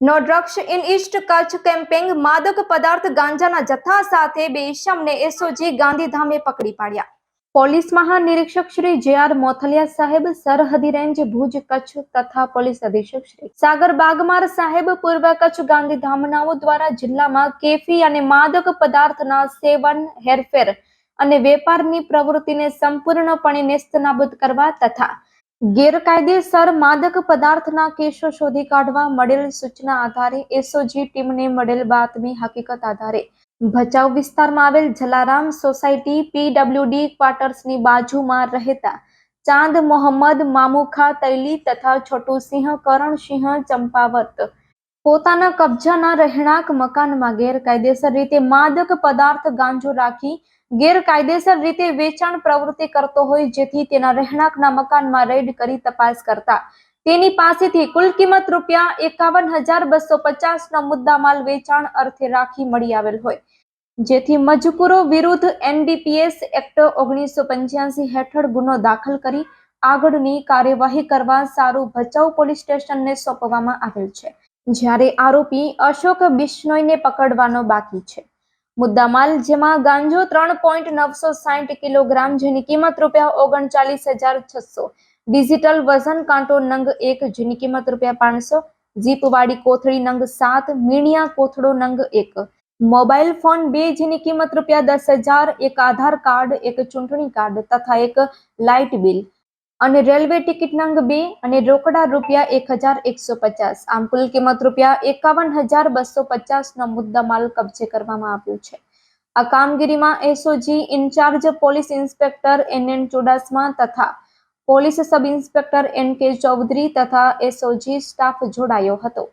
No drugs in east Kutch camping માદક પદાર્થ ગાંજાના જથ્થા સાથે બે ઇસમને એસઓજી ગાંધીધામે પકડી પાડ્યા. પોલીસ મહાનિરીક્ષક શ્રી જે આર મોથલિયા સાહેબ સરહદી રેન્જ ભુજ કચ્છ તથા પોલીસ અધિક્ષક શ્રી સાગર બાગમાર સાહેબ પૂર્વ કચ્છ ગાંધીધામનાઓ દ્વારા જિલ્લામાં કેફી અને માદક પદાર્થના સેવન, હેરફેર અને વેપારની પ્રવૃત્તિને સંપૂર્ણપણે નેસ્તનાબૂદ કરવા તથા ગેરકાયદેસર માદક પદાર્થના કેસો શોધી કાઢવા મળેલ સૂચના આધારે એસઓજી ટીમને મળેલ બાતમી હકીકત આધારે ભચાઉ વિસ્તારમાં આવેલ જલારામ સોસાયટી પીડબ્લ્યુડી ક્વાર્ટર્સની બાજુમાં રહેતા ચાંદ મોહમ્મદ મામુખા તૈલી તથા છોટુસિંહ કરણસિંહ ચંપાવત પોતાના કબજાના રહેણાંક મકાનમાં ગેરકાયદેસર રીતે માદક પદાર્થ ગાંજો રાખી ગેરકાયદેસર રીતે વેચાણ પ્રવૃત્તિ કરતો હોય જેથી તેના રહેણાંકના મકાનમાં રેડ કરી તપાસ કરતા. તેની પાસેથી કુલ કિંમત રૂપિયા એકાવન હજાર બસો પચાસનો મુદ્દામાલ વેચાણ અર્થે રાખી મળી આવેલ હોય. જેથી મજકૂરો વિરુદ્ધ એનડીપીએસ એક્ટ ઓગણીસો પંચ્યાસી હેઠળ ગુનો દાખલ કરી આગળની કાર્યવાહી કરવા સારું ભચાઉ પોલીસ સ્ટેશનને સોંપવામાં આવેલ છે. જ્યારે આરોપી અશોક બિશ્નોઈને પકડવાનો બાકી છે. મુદ્દામાલ, જેમાં ગાંજો ત્રણ પોઈન્ટ નવસો સાઠ કિલોગ્રામ, જેની કિંમત રૂપિયા ઓગણચાલીસ હજાર છસો, ડિજિટલ વજન કાંટો નંગ એક, જેની કિંમત રૂપિયા પાંચસો જીપવાળી કોથળી નંગ સાત, મીણિયા કોથળો નંગ એક. મોબાઈલ ફોન બે, જેની કિંમત રૂપિયા દસ હજાર, એક આધાર કાર્ડ, એક ચૂંટણી કાર્ડ તથા એક લાઇટ બિલ. અને રેલવે ટિકિટ નંગ બે અને રોકડા રૂપિયા એક હજાર એકસો પચાસ. આમ કુલ કિંમત રૂપિયા એકાવન હજાર બસો પચાસનો મુદ્દામાલ કબજે કરવામાં આવ્યો છે. આ કામગીરીમાં SOG incharge police inspector N N Chudasama તથા પોલીસ સબ ઇન્સ્પેક્ટર એન કે ચૌધરી તથા એસઓજી સ્ટાફ જોડાયો હતો.